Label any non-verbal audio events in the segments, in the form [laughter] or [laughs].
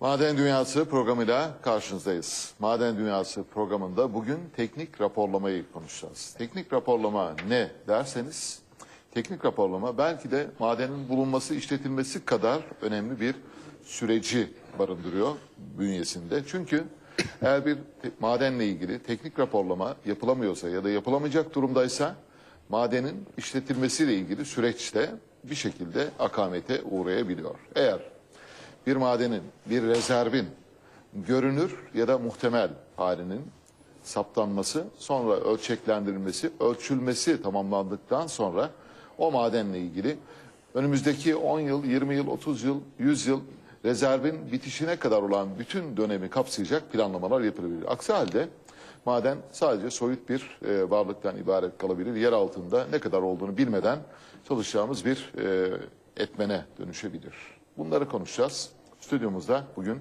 Maden Dünyası programıyla karşınızdayız. Maden Dünyası programında bugün teknik raporlamayı konuşacağız. Teknik raporlama ne derseniz, teknik raporlama belki de madenin bulunması, işletilmesi kadar önemli bir süreci barındırıyor bünyesinde. Çünkü eğer bir madenle ilgili teknik raporlama yapılamıyorsa ya da yapılamayacak durumdaysa madenin işletilmesiyle ilgili süreçte bir şekilde akamete uğrayabiliyor. Eğer bir madenin, bir rezervin görünür ya da muhtemel halinin saptanması, sonra ölçeklendirilmesi, ölçülmesi tamamlandıktan sonra o madenle ilgili önümüzdeki 10 yıl, 20 yıl, 30 yıl, 100 yıl rezervin bitişine kadar olan bütün dönemi kapsayacak planlamalar yapılabilir. Aksi halde maden sadece soyut bir e, varlıktan ibaret kalabilir. Yer altında ne kadar olduğunu bilmeden çalışacağımız bir e, etmene dönüşebilir. Bunları konuşacağız. Stüdyomuzda bugün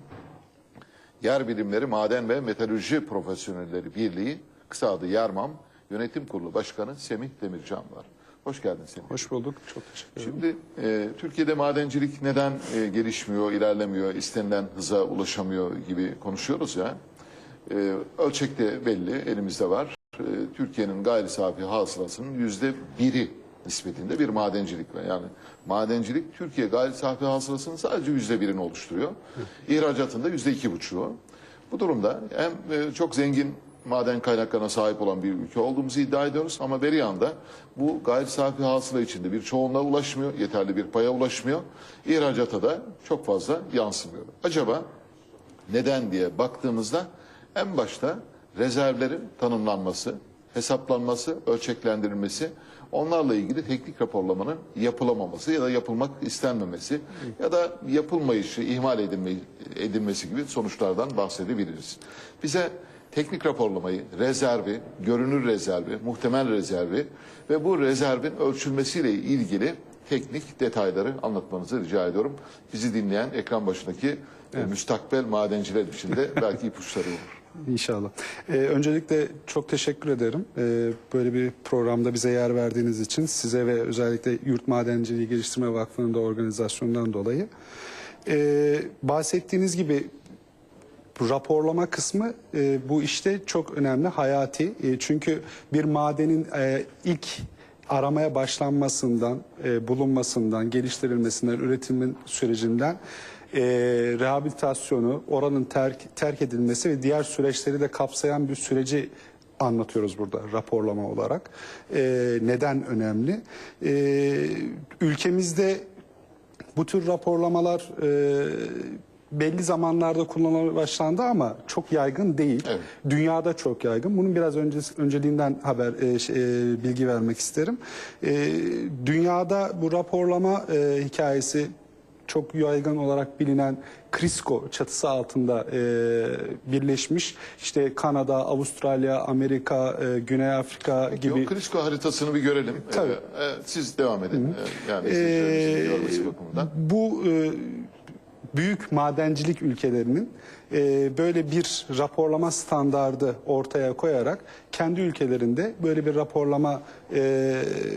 Yer Bilimleri Maden ve Metalürji Profesyonelleri Birliği, kısa adı YERMAM, Yönetim Kurulu Başkanı Semih Demircan var. Hoş geldin Semih. Hoş bulduk. Çok teşekkür ederim. Şimdi e, Türkiye'de madencilik neden e, gelişmiyor, ilerlemiyor, istenilen hıza ulaşamıyor gibi konuşuyoruz ya. E, ölçek de belli, elimizde var. E, Türkiye'nin gayri safi hasılasının yüzde biri nispetinde bir madencilik var. Yani madencilik Türkiye gayri safi hasılasının sadece yüzde birini oluşturuyor. İhracatında yüzde iki buçuğu. Bu durumda hem e, çok zengin maden kaynaklarına sahip olan bir ülke olduğumuzu iddia ediyoruz ama bir yanda bu gayri safi hasıla içinde bir çoğunluğa ulaşmıyor, yeterli bir paya ulaşmıyor. İhracata da çok fazla yansımıyor. Acaba neden diye baktığımızda en başta rezervlerin tanımlanması, hesaplanması, ölçeklendirilmesi, onlarla ilgili teknik raporlamanın yapılamaması ya da yapılmak istenmemesi ya da yapılmayışı, ihmal edilme, edilmesi gibi sonuçlardan bahsedebiliriz. Bize teknik raporlamayı, rezervi, görünür rezervi, muhtemel rezervi ve bu rezervin ölçülmesiyle ilgili teknik detayları anlatmanızı rica ediyorum. Bizi dinleyen ekran başındaki e, müstakbel madenciler için de belki ipuçları olur. İnşallah. Ee, öncelikle çok teşekkür ederim. Ee, böyle bir programda bize yer verdiğiniz için size ve özellikle Yurt Madenciliği Geliştirme Vakfı'nın da organizasyonundan dolayı. Ee, bahsettiğiniz gibi raporlama kısmı e, bu işte çok önemli, hayati. E, çünkü bir madenin e, ilk aramaya başlanmasından, e, bulunmasından, geliştirilmesinden, üretimin sürecinden e, rehabilitasyonu, oranın terk, terk edilmesi ve diğer süreçleri de kapsayan bir süreci anlatıyoruz burada raporlama olarak. E, neden önemli? E, ülkemizde bu tür raporlamalar e, belli zamanlarda kullanılmaya başlandı ama çok yaygın değil. Evet. Dünyada çok yaygın. Bunun biraz önce, önceliğinden haber e, şey, e, bilgi vermek isterim. E, dünyada bu raporlama e, hikayesi çok yaygın olarak bilinen CRISCO çatısı altında e, birleşmiş. İşte Kanada, Avustralya, Amerika, e, Güney Afrika gibi Yok, Krisko haritasını bir görelim. Tabii. Ee, e, siz devam edin. Ee, yani izleyicilerimizin görmesi bakımından. Bu e, büyük madencilik ülkelerinin e, böyle bir raporlama standardı ortaya koyarak kendi ülkelerinde böyle bir raporlama e,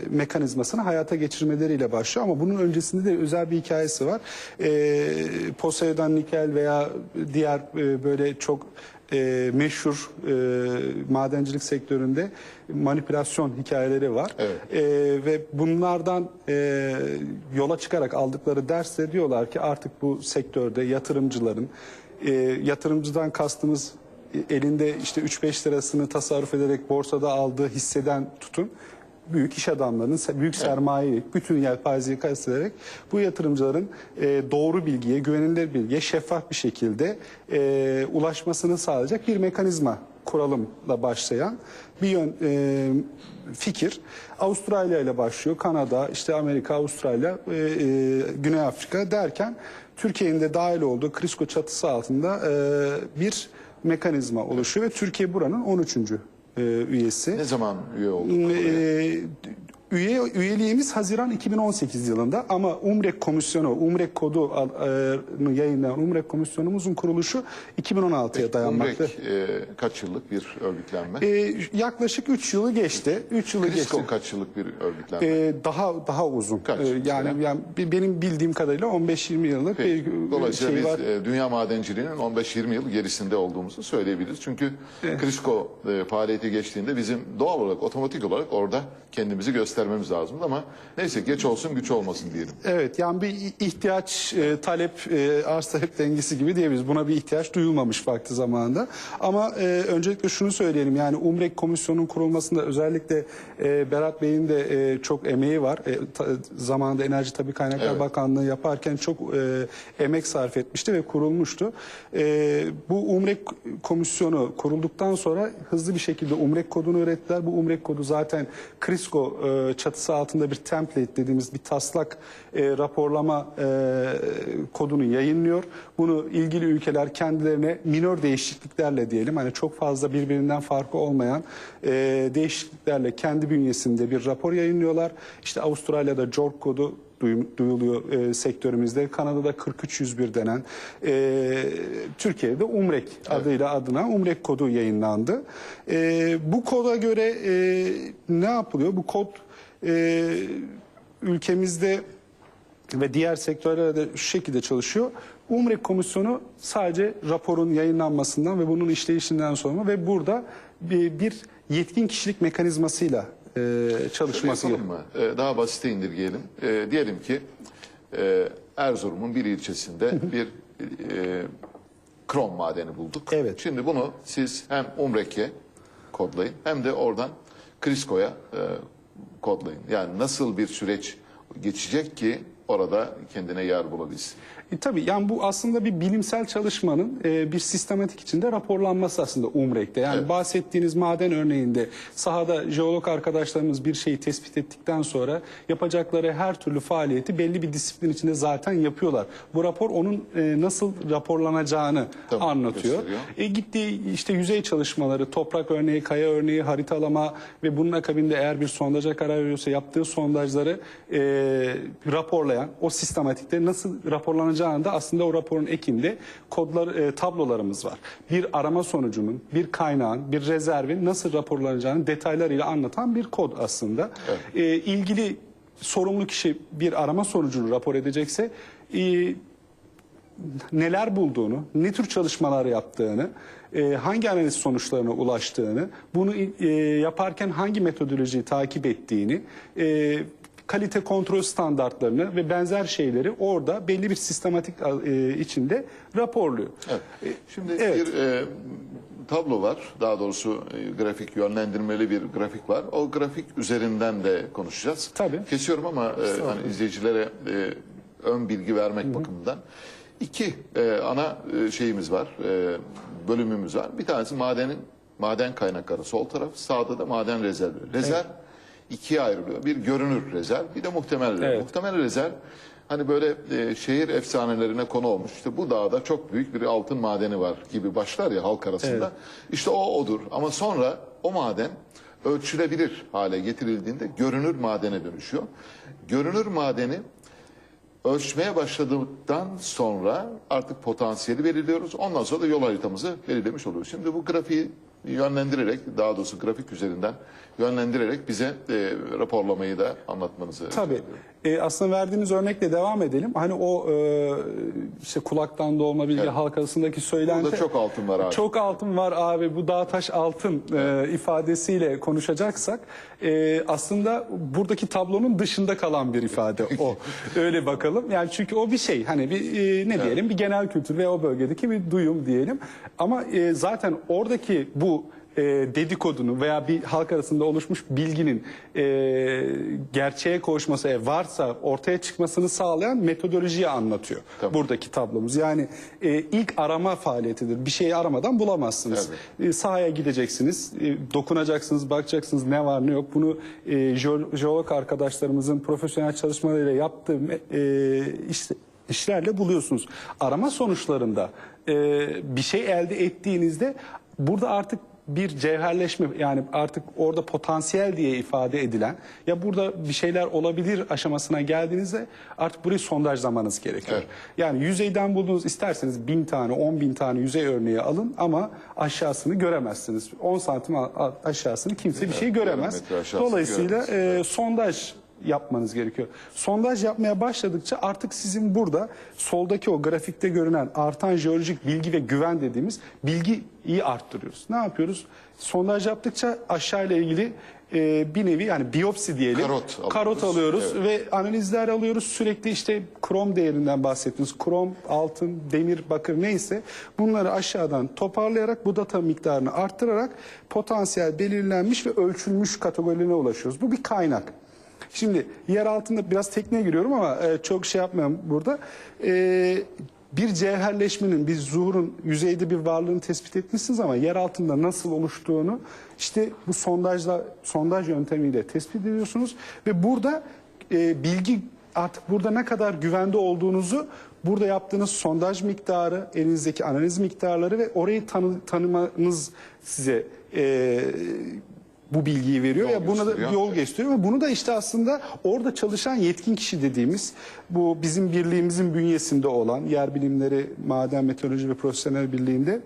mekanizmasını hayata geçirmeleriyle başlıyor. Ama bunun öncesinde de özel bir hikayesi var. E, Poseidon, Nikel veya diğer e, böyle çok e, meşhur e, madencilik sektöründe manipülasyon hikayeleri var. Evet. E, ve bunlardan e, yola çıkarak aldıkları dersle diyorlar ki artık bu sektörde yatırımcıların e, yatırımcıdan kastımız e, elinde işte 3-5 lirasını tasarruf ederek borsada aldığı hisseden tutun büyük iş adamlarının büyük sermayeyi bütün yelpazeyi kastederek bu yatırımcıların e, doğru bilgiye, güvenilir bilgiye şeffaf bir şekilde e, ulaşmasını sağlayacak bir mekanizma kuralımla başlayan bir yön e, fikir Avustralya ile başlıyor. Kanada, işte Amerika, Avustralya, e, e, Güney Afrika derken Türkiye'nin de dahil olduğu Krisko çatısı altında e, bir mekanizma oluşuyor ve Türkiye buranın 13. e, üyesi. Ne zaman üye olduk? buraya? Üye üyeliğimiz Haziran 2018 yılında ama Umrek Komisyonu, Umrek kodu e, yayınlayan Umrek Komisyonumuzun kuruluşu 2016'ya dayanmakta. Umrek e, kaç yıllık bir örgütlenme? E, yaklaşık 3 yılı geçti. 3 yılı geçti. Krisko kaç yıllık bir örgütlenme? E, daha daha uzun. Kaç E, yani, yani benim bildiğim kadarıyla 15-20 yıllık Peki. bir Dolayısıyla şey biz var. e, dünya madenciliğinin 15-20 yıl gerisinde olduğumuzu söyleyebiliriz. Çünkü Krisko e, faaliyete geçtiğinde bizim doğal olarak, otomatik olarak orada kendimizi göstermemiz lazımdı ama neyse geç olsun güç olmasın diyelim. Evet yani bir ihtiyaç e, talep e, arz talep dengesi gibi diyebiliriz. Buna bir ihtiyaç duyulmamış vakti zamanında. Ama e, öncelikle şunu söyleyelim yani Umrek Komisyonu'nun kurulmasında özellikle e, Berat Bey'in de e, çok emeği var. E, ta- zamanında Enerji Tabii Kaynaklar Evet. Bakanlığı yaparken çok e, emek sarf etmişti ve kurulmuştu. E, bu Umrek Komisyonu kurulduktan sonra hızlı bir şekilde Umrek kodunu ürettiler. Bu Umrek kodu zaten Krisko e, çatısı altında bir template dediğimiz bir taslak e, raporlama e, kodunu yayınlıyor. Bunu ilgili ülkeler kendilerine minör değişikliklerle diyelim hani çok fazla birbirinden farkı olmayan e, değişikliklerle kendi bünyesinde bir rapor yayınlıyorlar. İşte Avustralya'da JORC kodu duyu- duyuluyor e, sektörümüzde. Kanada'da 4301 denen, e, Türkiye'de Umrek adıyla adına Umrek kodu yayınlandı. E, bu koda göre e, ne yapılıyor? Bu kod e, ülkemizde ve diğer sektörlerde şu şekilde çalışıyor. Umrek Komisyonu sadece raporun yayınlanmasından ve bunun işleyişinden sonra ve burada bir, bir yetkin kişilik mekanizmasıyla e, çalışması Yapalım mı? E, daha basite indirgeyelim. E, diyelim ki e, Erzurum'un bir ilçesinde bir e, krom madeni bulduk. Evet. Şimdi bunu siz hem Umrek'e kodlayın hem de oradan Krisko'ya e, kodlayın. Yani nasıl bir süreç geçecek ki orada kendine yer bulabilsin. E, tabii yani bu aslında bir bilimsel çalışmanın e, bir sistematik içinde raporlanması aslında UMREK'te. Yani Evet. bahsettiğiniz maden örneğinde sahada jeolog arkadaşlarımız bir şeyi tespit ettikten sonra yapacakları her türlü faaliyeti belli bir disiplin içinde zaten yapıyorlar. Bu rapor onun e, nasıl raporlanacağını Tamam, anlatıyor. gösteriyor. E, gittiği işte yüzey çalışmaları, toprak örneği, kaya örneği, haritalama ve bunun akabinde eğer bir sondaja karar veriyorsa yaptığı sondajları e, raporlayan, o sistematikte nasıl raporlanacağını da aslında o raporun ekinde kodlar, e, tablolarımız var. Bir arama sonucunun, bir kaynağın, bir rezervin nasıl raporlanacağını detaylarıyla anlatan bir kod aslında. E, ilgili sorumlu kişi bir arama sonucunu rapor edecekse e, neler bulduğunu, ne tür çalışmalar yaptığını, e, hangi analiz sonuçlarına ulaştığını, bunu e, yaparken hangi metodolojiyi takip ettiğini, e, kalite kontrol standartlarını ve benzer şeyleri orada belli bir sistematik e, içinde raporluyor. Evet. Şimdi evet. bir e, tablo var. Daha doğrusu e, grafik yönlendirmeli bir grafik var. O grafik üzerinden de konuşacağız. Tabii. Kesiyorum ama e, hani izleyicilere e, ön bilgi vermek bakımından. İki e, ana e, şeyimiz var. E, bölümümüz var. Bir tanesi madenin maden kaynakları sol taraf, sağda da maden rezervi. Rezerv ikiye ayrılıyor. Bir görünür rezerv, bir de muhtemel rezerv. Evet. Muhtemel rezerv hani böyle e, şehir efsanelerine konu olmuş. İşte bu dağda çok büyük bir altın madeni var gibi başlar ya halk arasında. İşte o odur. Ama sonra o maden ölçülebilir hale getirildiğinde görünür madene dönüşüyor. Görünür madeni ölçmeye başladıktan sonra artık potansiyeli belirliyoruz. Ondan sonra da yol haritamızı belirlemiş oluyoruz. Şimdi bu grafiği yönlendirerek, daha doğrusu grafik üzerinden yönlendirerek bize e, raporlamayı da anlatmanızı Tabii. E, aslında verdiğiniz örnekle devam edelim. Hani o e, işte kulaktan dolma bilgi halk arasındaki söylenti. Burada çok altın var abi. Çok altın var abi bu dağ taş altın e, ifadesiyle konuşacaksak e, aslında buradaki tablonun dışında kalan bir ifade o. [laughs] Öyle bakalım. Yani çünkü o bir şey hani bir e, ne diyelim bir genel kültür ve o bölgedeki bir duyum diyelim. Ama e, zaten oradaki bu e, dedikodunu veya bir halk arasında oluşmuş bilginin e, gerçeğe koşması e, varsa ortaya çıkmasını sağlayan metodolojiyi anlatıyor. Tamam. Buradaki tablomuz. Yani e, ilk arama faaliyetidir. Bir şeyi aramadan bulamazsınız. E, sahaya gideceksiniz, e, dokunacaksınız, bakacaksınız ne var ne yok. Bunu e, jeol- jeolog arkadaşlarımızın profesyonel çalışmalarıyla yaptığı e, işte işlerle buluyorsunuz. Arama sonuçlarında e, bir şey elde ettiğinizde burada artık bir cevherleşme yani artık orada potansiyel diye ifade edilen ya burada bir şeyler olabilir aşamasına geldiğinizde artık burayı sondaj zamanınız gerekiyor. Evet. Yani yüzeyden bulduğunuz isterseniz bin tane on bin tane yüzey örneği alın ama aşağısını göremezsiniz. 10 santim aşağısını kimse bir şey göremez. Dolayısıyla e, sondaj yapmanız gerekiyor. Sondaj yapmaya başladıkça artık sizin burada soldaki o grafikte görünen artan jeolojik bilgi ve güven dediğimiz bilgiyi arttırıyoruz. Ne yapıyoruz? Sondaj yaptıkça aşağıyla ilgili e, bir nevi yani biyopsi diyelim. Karot alıyoruz. Karot alıyoruz Evet. ve analizler alıyoruz. Sürekli işte krom değerinden bahsettiniz. Krom, altın, demir, bakır neyse bunları aşağıdan toparlayarak bu data miktarını arttırarak potansiyel belirlenmiş ve ölçülmüş kategorilerine ulaşıyoruz. Bu bir kaynak. Şimdi yer altında biraz tekniğe giriyorum ama e, çok şey yapmayalım burada. E, bir cevherleşmenin, bir zuhurun yüzeyde bir varlığını tespit etmişsiniz ama yer altında nasıl oluştuğunu işte bu sondajla sondaj yöntemiyle tespit ediyorsunuz ve burada e, bilgi artık burada ne kadar güvende olduğunuzu burada yaptığınız sondaj miktarı, elinizdeki analiz miktarları ve orayı tanı, tanımanız size e, bu bilgiyi veriyor Yol ya buna da yol gösteriyor ve bunu da işte aslında orada çalışan yetkin kişi dediğimiz bu bizim birliğimizin bünyesinde olan yer bilimleri maden meteoroloji ve profesyonel birliğinde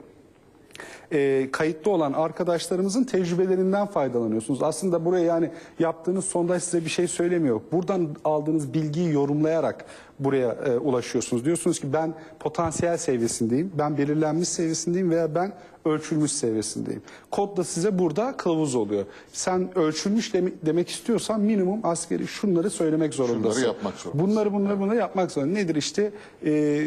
e, kayıtlı olan arkadaşlarımızın tecrübelerinden faydalanıyorsunuz. Aslında buraya yani yaptığınız sondaj size bir şey söylemiyor. Buradan aldığınız bilgiyi yorumlayarak buraya e, ulaşıyorsunuz. Diyorsunuz ki ben potansiyel seviyesindeyim, ben belirlenmiş seviyesindeyim veya ben ölçülmüş seviyesindeyim. Kod da size burada kılavuz oluyor. Sen ölçülmüş demi- demek istiyorsan minimum askeri şunları söylemek zorundasın. yapmak zorundasın. Bunları bunları bunları yapmak zorunda. Nedir işte e,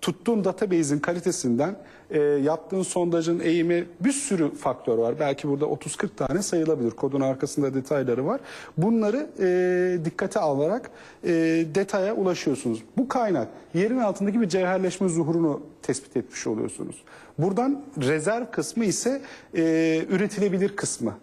tuttuğun database'in kalitesinden e, yaptığın sondajın eğimi bir sürü faktör var. Belki burada 30-40 tane sayılabilir. Kodun arkasında detayları var. Bunları e, dikkate alarak e, detaya ulaşıyorsunuz. Bu kaynak yerin altındaki bir cevherleşme zuhurunu tespit etmiş oluyorsunuz. Buradan rezerv kısmı ise e, üretilebilir kısmı.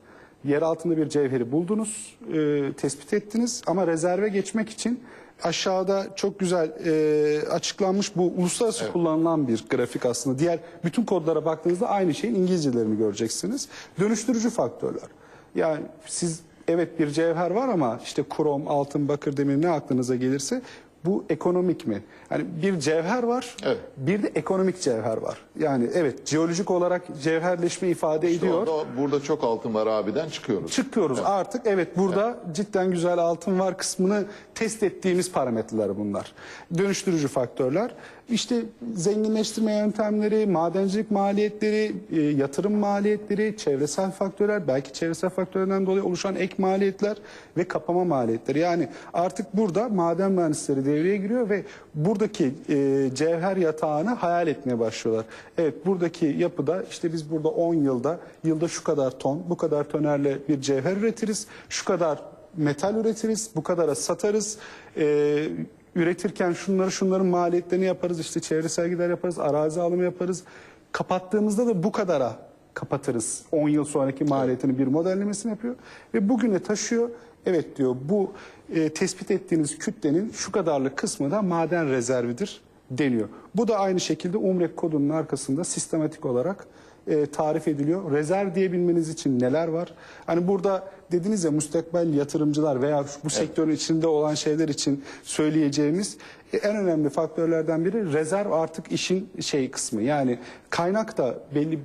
Yer altında bir cevheri buldunuz, e, tespit ettiniz ama rezerve geçmek için aşağıda çok güzel e, açıklanmış bu uluslararası kullanılan bir grafik aslında. Diğer bütün kodlara baktığınızda aynı şeyin İngilizcelerini göreceksiniz. Dönüştürücü faktörler. Yani siz evet bir cevher var ama işte krom, altın, bakır, demir ne aklınıza gelirse bu ekonomik mi? Yani bir cevher var, Evet. bir de ekonomik cevher var. Yani evet jeolojik olarak cevherleşme ifade ediyor. Orada, burada çok altın var abiden çıkıyoruz. Çıkıyoruz artık evet burada cidden güzel altın var kısmını test ettiğimiz parametreler bunlar. Dönüştürücü faktörler. İşte zenginleştirme yöntemleri, madencilik maliyetleri, e, yatırım maliyetleri, çevresel faktörler, belki çevresel faktörlerden dolayı oluşan ek maliyetler ve kapama maliyetleri. Yani artık burada maden mühendisleri devreye giriyor ve buradaki e, cevher yatağını hayal etmeye başlıyorlar. Evet buradaki yapıda işte biz burada 10 yılda yılda şu kadar ton, bu kadar tonerle bir cevher üretiriz, şu kadar metal üretiriz, bu kadara satarız. E, üretirken şunları şunların maliyetlerini yaparız, işte çevresel gider yaparız, arazi alımı yaparız. Kapattığımızda da bu kadara kapatırız. 10 yıl sonraki maliyetini bir modellemesini yapıyor ve bugüne taşıyor. Evet diyor bu e, tespit ettiğiniz kütlenin şu kadarlık kısmı da maden rezervidir deniyor. Bu da aynı şekilde UMREK kodunun arkasında sistematik olarak e, tarif ediliyor. Rezerv diyebilmeniz için neler var? Hani burada dediniz ya müstakbel yatırımcılar veya bu sektörün içinde olan şeyler için söyleyeceğimiz e, en önemli faktörlerden biri rezerv artık işin şey kısmı. Yani kaynak da belli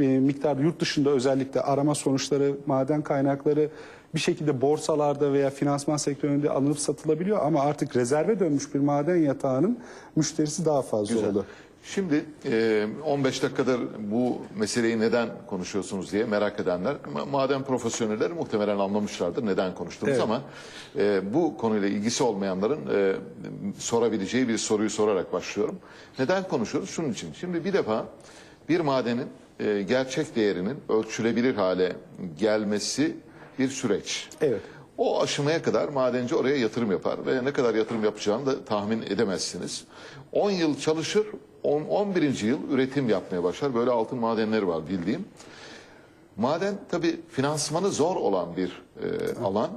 e, miktarda yurt dışında özellikle arama sonuçları, maden kaynakları bir şekilde borsalarda veya finansman sektöründe alınıp satılabiliyor ama artık rezerve dönmüş bir maden yatağının müşterisi daha fazla Güzel. oldu. Şimdi e, 15 dakikadır bu meseleyi neden konuşuyorsunuz diye merak edenler, ma- maden profesyonelleri muhtemelen anlamışlardır neden konuştuğumuzu Evet. ama bu konuyla ilgisi olmayanların sorabileceği bir soruyu sorarak başlıyorum. Neden konuşuyoruz? Şunun için. Şimdi bir defa bir madenin gerçek değerinin ölçülebilir hale gelmesi bir süreç. Evet. O aşamaya kadar madenci oraya yatırım yapar ve ne kadar yatırım yapacağını da tahmin edemezsiniz. 10 yıl çalışır, 10, 11. yıl üretim yapmaya başlar. Böyle altın madenleri var bildiğim. Maden tabii finansmanı zor olan bir e, alan.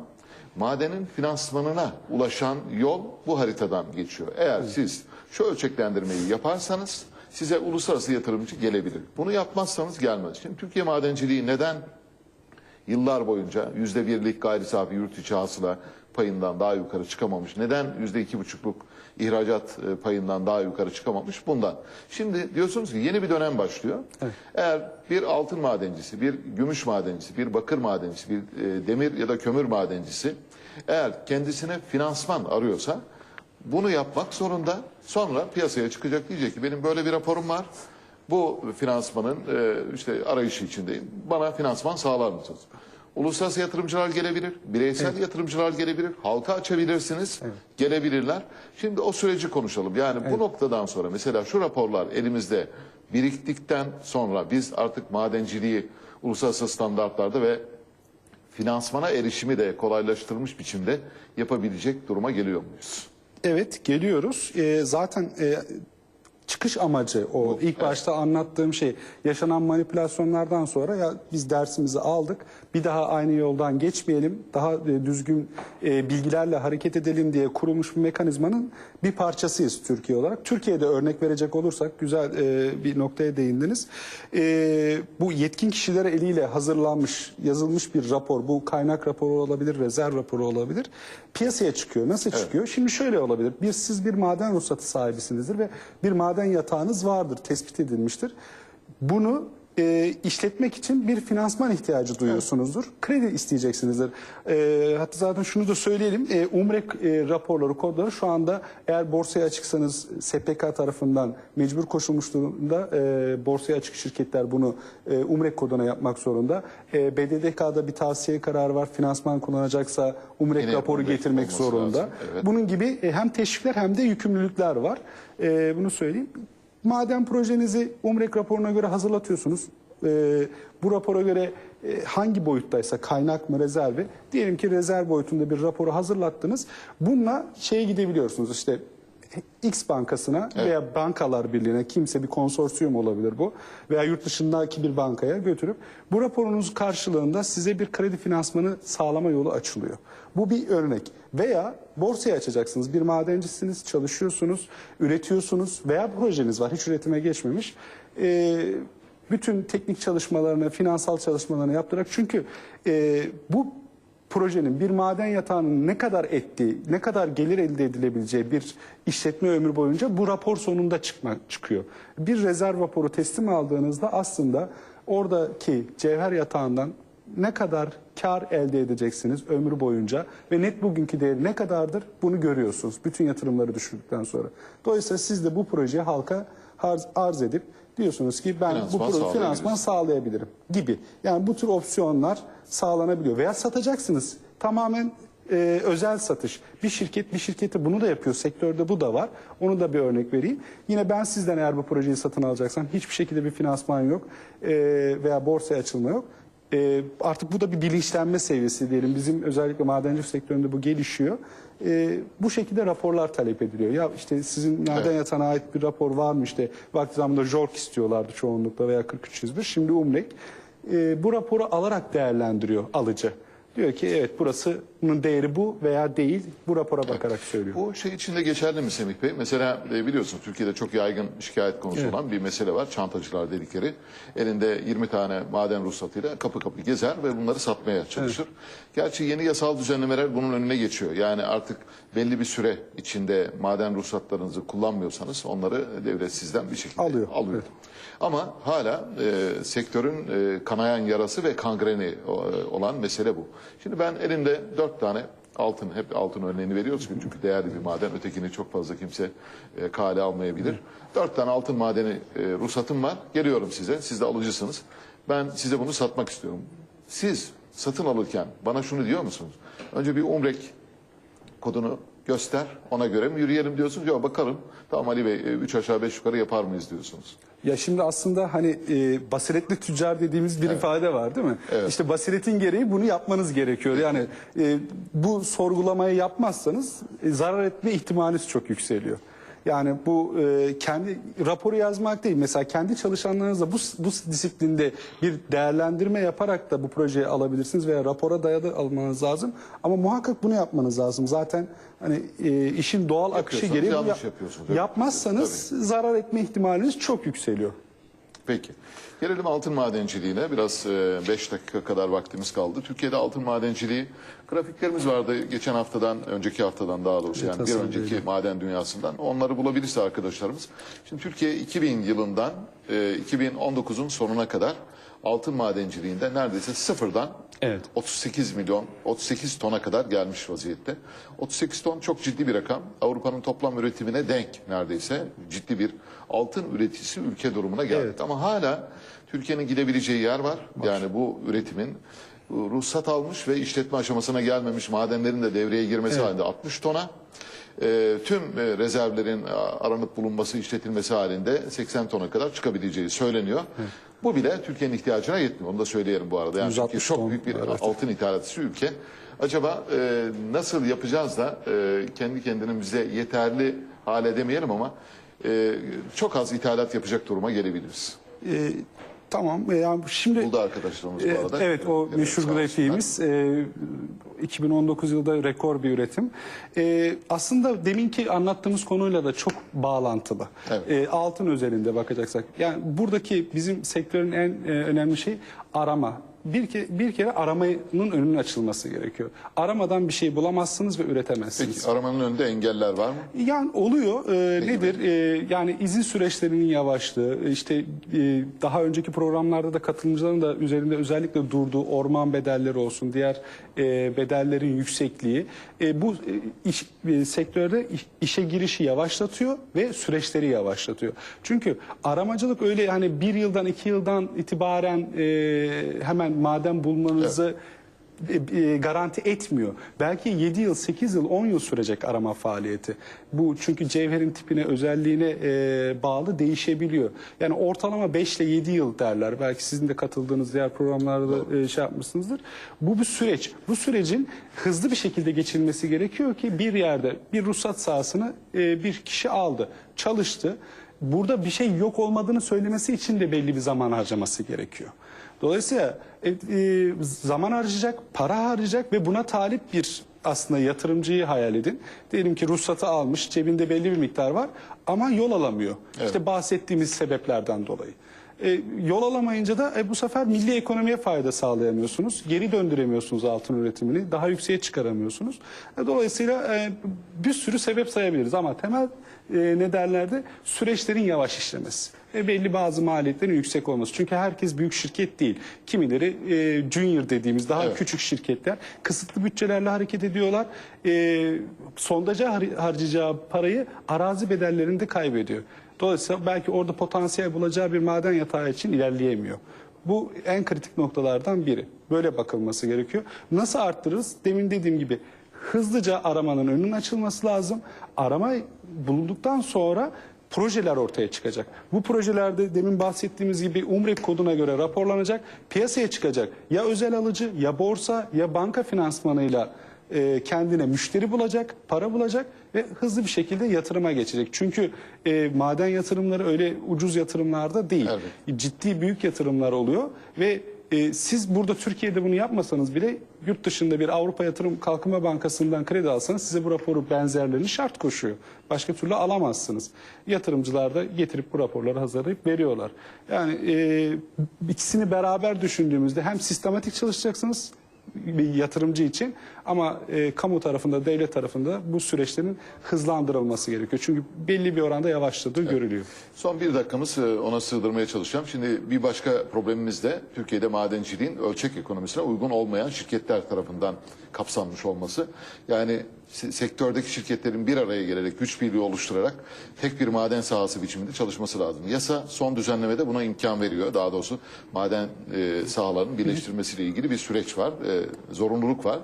Madenin finansmanına ulaşan yol bu haritadan geçiyor. Eğer siz şu ölçeklendirmeyi yaparsanız size uluslararası yatırımcı gelebilir. Bunu yapmazsanız gelmez. Şimdi Türkiye madenciliği neden yıllar boyunca yüzde birlik gayri safi yurt içi hasıla payından daha yukarı çıkamamış? Neden yüzde iki buçukluk ihracat e, payından daha yukarı çıkamamış? Bundan. Şimdi diyorsunuz ki yeni bir dönem başlıyor. Eğer bir altın madencisi, bir gümüş madencisi, bir bakır madencisi, bir e, demir ya da kömür madencisi eğer kendisine finansman arıyorsa bunu yapmak zorunda. Sonra piyasaya çıkacak diyecek ki benim böyle bir raporum var. Bu finansmanın e, işte arayışı içindeyim. Bana finansman sağlar mısınız? Uluslararası yatırımcılar gelebilir, bireysel yatırımcılar gelebilir, halka açabilirsiniz, gelebilirler. Şimdi o süreci konuşalım. Yani bu noktadan sonra mesela şu raporlar elimizde biriktikten sonra biz artık madenciliği uluslararası standartlarda ve finansmana erişimi de kolaylaştırılmış biçimde yapabilecek duruma geliyor muyuz? Evet geliyoruz. Ee, zaten e, çıkış amacı o ilk başta anlattığım şey yaşanan manipülasyonlardan sonra ya biz dersimizi aldık bir daha aynı yoldan geçmeyelim daha e, düzgün e, bilgilerle hareket edelim diye kurulmuş bir mekanizmanın bir parçasıyız Türkiye olarak. Türkiye'de örnek verecek olursak güzel e, bir noktaya değindiniz. E, bu yetkin kişiler eliyle hazırlanmış yazılmış bir rapor bu kaynak raporu olabilir rezerv raporu olabilir piyasaya çıkıyor. Nasıl çıkıyor? Şimdi şöyle olabilir. Bir siz bir maden ruhsatı sahibisinizdir ve bir maden yatağınız vardır, tespit edilmiştir. Bunu e, işletmek için bir finansman ihtiyacı duyuyorsunuzdur. Kredi isteyeceksinizdir. E, hatta zaten şunu da söyleyelim. E, Umre e, raporları, kodları şu anda eğer borsaya açıksanız SPK tarafından mecbur koşulmuş durumda e, borsaya açık şirketler bunu e, Umre koduna yapmak zorunda. E, BDDK'da bir tavsiye kararı var. Finansman kullanacaksa Umre Yine raporu Umrek getirmek zorunda. lazım, evet. Bunun gibi e, hem teşvikler hem de yükümlülükler var. E, bunu söyleyeyim. Maden projenizi UMREK raporuna göre hazırlatıyorsunuz. E, bu rapora göre e, hangi boyuttaysa kaynak mı rezerv mi? Diyelim ki rezerv boyutunda bir raporu hazırlattınız. Bununla şeye gidebiliyorsunuz işte X bankasına veya bankalar birliğine kimse bir konsorsiyum olabilir bu veya yurt dışındaki bir bankaya götürüp bu raporunuz karşılığında size bir kredi finansmanı sağlama yolu açılıyor. Bu bir örnek. Veya borsaya açacaksınız. Bir madencisiniz, çalışıyorsunuz, üretiyorsunuz veya projeniz var hiç üretime geçmemiş. Ee, bütün teknik çalışmalarını, finansal çalışmalarını yaptırarak çünkü e, bu projenin bir maden yatağının ne kadar ettiği, ne kadar gelir elde edilebileceği bir işletme ömrü boyunca bu rapor sonunda çıkma, çıkıyor. Bir rezerv raporu teslim aldığınızda aslında oradaki cevher yatağından ne kadar kar elde edeceksiniz ömrü boyunca ve net bugünkü değeri ne kadardır bunu görüyorsunuz bütün yatırımları düşürdükten sonra. Dolayısıyla siz de bu projeyi halka arz, arz edip diyorsunuz ki ben Finansman bu sağlayabiliriz. finansman sağlayabilirim gibi. Yani bu tür opsiyonlar sağlanabiliyor. Veya satacaksınız. Tamamen e, özel satış. Bir şirket bir şirketi bunu da yapıyor. Sektörde bu da var. Onu da bir örnek vereyim. Yine ben sizden eğer bu projeyi satın alacaksam hiçbir şekilde bir finansman yok e, veya borsaya açılma yok. E, artık bu da bir bilinçlenme seviyesi diyelim. Bizim özellikle madencilik sektöründe bu gelişiyor. E, bu şekilde raporlar talep ediliyor. Ya işte sizin maden Evet. yatağına ait bir rapor var mı işte vakti zamanında JORK istiyorlardı çoğunlukla veya 4301 şimdi UMREK e, bu raporu alarak değerlendiriyor alıcı. Diyor ki evet burasının değeri bu veya değil bu rapora bakarak söylüyor. Bu şey içinde geçerli mi Semih Bey? Mesela e, biliyorsun Türkiye'de çok yaygın şikayet konusu olan bir mesele var. Çantacılar dedikleri. Elinde 20 tane maden ruhsatıyla kapı kapı gezer ve bunları satmaya çalışır. Gerçi yeni yasal düzenlemeler bunun önüne geçiyor. Yani artık belli bir süre içinde maden ruhsatlarınızı kullanmıyorsanız onları devlet sizden bir şekilde Alıyor, alıyor. Ama hala e, sektörün e, kanayan yarası ve kangreni e, olan mesele bu. Şimdi ben elimde dört tane altın, hep altın örneğini veriyoruz çünkü değerli bir maden. Ötekini çok fazla kimse e, kale almayabilir. Dört tane altın madeni e, ruhsatım var. Geliyorum size, siz de alıcısınız. Ben size bunu satmak istiyorum. Siz satın alırken bana şunu diyor musunuz? Önce bir umrek kodunu göster. Ona göre mi yürüyelim diyorsunuz? Yok bakalım. Tamam Ali Bey, e, üç aşağı beş yukarı yapar mıyız diyorsunuz. Ya şimdi aslında hani e, basiretli tüccar dediğimiz bir ifade var değil mi? Evet. İşte basiretin gereği bunu yapmanız gerekiyor. Yani e, bu sorgulamayı yapmazsanız e, zarar etme ihtimaliniz çok yükseliyor. Yani bu e, kendi raporu yazmak değil. Mesela kendi çalışanlarınızla bu, bu disiplinde bir değerlendirme yaparak da bu projeyi alabilirsiniz veya rapora dayalı almanız lazım. Ama muhakkak bunu yapmanız lazım. Zaten hani e, işin doğal akışı gereği yanlış yapıyorsunuz. Yapmazsanız zarar etme ihtimaliniz çok yükseliyor. Peki. Gelelim altın madenciliğine. Biraz 5 dakika kadar vaktimiz kaldı. Türkiye'de altın madenciliği grafiklerimiz vardı geçen haftadan, önceki haftadan daha doğrusu yani bir önceki maden dünyasından. Onları bulabilirse arkadaşlarımız. Şimdi Türkiye 2000 yılından e, 2019'un sonuna kadar altın madenciliğinde neredeyse sıfırdan Evet. 38 milyon, 38 tona kadar gelmiş vaziyette. 38 ton çok ciddi bir rakam. Avrupa'nın toplam üretimine denk neredeyse. Ciddi bir altın üreticisi ülke durumuna geldik. Evet. Ama hala Türkiye'nin gidebileceği yer var. Yani bu üretimin bu ruhsat almış ve işletme aşamasına gelmemiş madenlerin de devreye girmesi halinde 60 tona. e, tüm e, rezervlerin e, aranıp bulunması, işletilmesi halinde 80 tona kadar çıkabileceği söyleniyor. Bu bile Türkiye'nin ihtiyacına yetmiyor. Onu da söyleyelim bu arada. Yani 160 Türkiye çok ton, büyük bir evet. altın ithalatçısı ülke. Acaba e, nasıl yapacağız da e, kendi kendini bize yeterli hale demeyelim ama e, çok az ithalat yapacak duruma gelebiliriz. E, tamam. E, yani şimdi Buldu arkadaşlarımız bu E, arada. Evet o Evet, meşhur grafiğimiz e, 2019 yılda rekor bir üretim. E, aslında deminki anlattığımız konuyla da çok bağlantılı. Evet. E, altın özelinde bakacaksak. Yani buradaki bizim sektörün en e, önemli şey arama. Bir, ke, bir kere aramanın önünün açılması gerekiyor. Aramadan bir şey bulamazsınız ve üretemezsiniz. Peki aramanın önünde engeller var mı? Yani oluyor. Ee, nedir? Ee, yani izin süreçlerinin yavaşlığı, işte e, daha önceki programlarda da katılımcıların da üzerinde özellikle durduğu orman bedelleri olsun, diğer e, bedellerin yüksekliği. E, bu e, iş, e, sektörde iş- işe girişi yavaşlatıyor ve süreçleri yavaşlatıyor. Çünkü aramacılık öyle yani bir yıldan iki yıldan itibaren e, hemen maden bulmanızı e, e, garanti etmiyor. Belki 7 yıl, 8 yıl, 10 yıl sürecek arama faaliyeti. Bu çünkü cevherin tipine, özelliğine e, bağlı değişebiliyor. Yani ortalama 5 ile 7 yıl derler. Belki sizin de katıldığınız diğer programlarda da e, şey yapmışsınızdır. Bu bir süreç. Bu sürecin hızlı bir şekilde geçilmesi gerekiyor ki bir yerde bir ruhsat sahasını e, bir kişi aldı, çalıştı. Burada bir şey yok olmadığını söylemesi için de belli bir zaman harcaması gerekiyor. Dolayısıyla e, e, zaman harcayacak, para harcayacak ve buna talip bir aslında yatırımcıyı hayal edin. Diyelim ki ruhsatı almış, cebinde belli bir miktar var ama yol alamıyor. İşte bahsettiğimiz sebeplerden dolayı. E, yol alamayınca da e, bu sefer milli ekonomiye fayda sağlayamıyorsunuz. Geri döndüremiyorsunuz altın üretimini. Daha yükseğe çıkaramıyorsunuz. E, dolayısıyla e, bir sürü sebep sayabiliriz ama temel e, nedenlerde süreçlerin yavaş işlemesi. E, belli bazı maliyetlerin yüksek olması. Çünkü herkes büyük şirket değil. Kimileri e, junior dediğimiz daha Evet. küçük şirketler kısıtlı bütçelerle hareket ediyorlar. E, sondaca har- harcayacağı parayı arazi bedellerinde kaybediyor. Dolayısıyla belki orada potansiyel bulacağı bir maden yatağı için ilerleyemiyor. Bu en kritik noktalardan biri. Böyle bakılması gerekiyor. Nasıl arttırırız? Demin dediğim gibi hızlıca aramanın önünün açılması lazım. Arama bulunduktan sonra projeler ortaya çıkacak. Bu projelerde demin bahsettiğimiz gibi UMREP koduna göre raporlanacak, piyasaya çıkacak. Ya özel alıcı, ya borsa, ya banka finansmanıyla e, kendine müşteri bulacak, para bulacak ve hızlı bir şekilde yatırıma geçecek. Çünkü e, maden yatırımları öyle ucuz yatırımlarda değil. Ciddi büyük yatırımlar oluyor ve e, siz burada Türkiye'de bunu yapmasanız bile yurt dışında bir Avrupa Yatırım Kalkınma Bankası'ndan kredi alsanız size bu raporu benzerlerini şart koşuyor. Başka türlü alamazsınız. Yatırımcılar da getirip bu raporları hazırlayıp veriyorlar. Yani e, ikisini beraber düşündüğümüzde hem sistematik çalışacaksınız bir yatırımcı için ama e, kamu tarafında, devlet tarafında bu süreçlerin hızlandırılması gerekiyor. Çünkü belli bir oranda yavaşladığı görülüyor. Son bir dakikamız e, ona sığdırmaya çalışacağım. Şimdi bir başka problemimiz de Türkiye'de madenciliğin ölçek ekonomisine uygun olmayan şirketler tarafından kapsanmış olması. Yani sektördeki şirketlerin bir araya gelerek, güç birliği oluşturarak tek bir maden sahası biçiminde çalışması lazım. Yasa son düzenlemede buna imkan veriyor. Daha doğrusu maden e, sahalarının birleştirilmesiyle ilgili bir süreç var, e, zorunluluk var.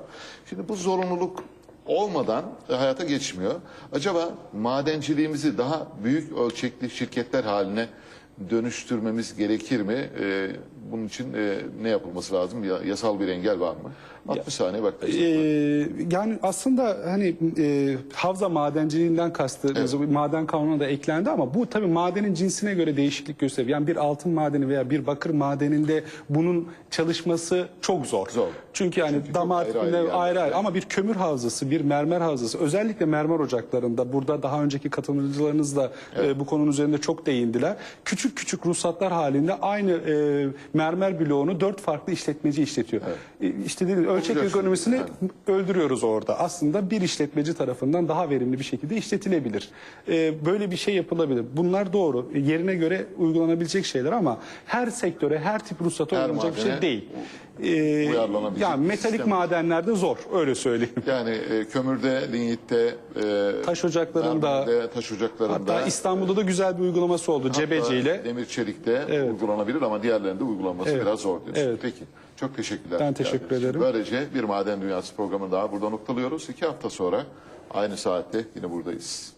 Şimdi bu zorunluluk olmadan hayata geçmiyor. Acaba madenciliğimizi daha büyük ölçekli şirketler haline dönüştürmemiz gerekir mi? Ee, bunun için e, ne yapılması lazım? Ya, yasal bir engel var mı? 60 saniye bak. Ee, yani aslında hani e, havza madenciliğinden kastı maden kanununa da eklendi ama bu tabii madenin cinsine göre değişiklik gösteriyor. Yani bir altın madeni veya bir bakır madeninde bunun çalışması çok zor. Zor. Çünkü yani Çünkü damar ayrı ayrı ayrı ayrı, ama bir kömür havzası, bir mermer havzası özellikle mermer ocaklarında burada daha önceki katılımcılarınız da e, bu konunun üzerinde çok değindiler. Küçük küçük ruhsatlar halinde aynı e, mermer bloğunu dört farklı işletmeci işletiyor. E, işte dedim ölçek Biliyorsun, ekonomisini yani. öldürüyoruz orada. Aslında bir işletmeci tarafından daha verimli bir şekilde işletilebilir. E, böyle bir şey yapılabilir. Bunlar doğru. E, Yerine göre uygulanabilecek şeyler ama her sektöre, her tip ruhsata uygulanacak bir şey değil. E, uyarlanabilecek yani metalik sistem. madenlerde zor. Öyle söyleyeyim. [laughs] Yani e, kömürde, lignitte, e, Taş ocaklarında, taş ocaklarında. Hatta İstanbul'da da güzel bir uygulaması oldu Cebeci ile. Demir çelikte uygulanabilir ama diğerlerinde uygulanması Evet. biraz zor diyorsun. Evet. Peki. Çok teşekkürler. Ben teşekkür geldiğiniz için. ederim. Böylece bir Maden Dünyası programı daha burada noktalıyoruz. İki hafta sonra aynı saatte yine buradayız.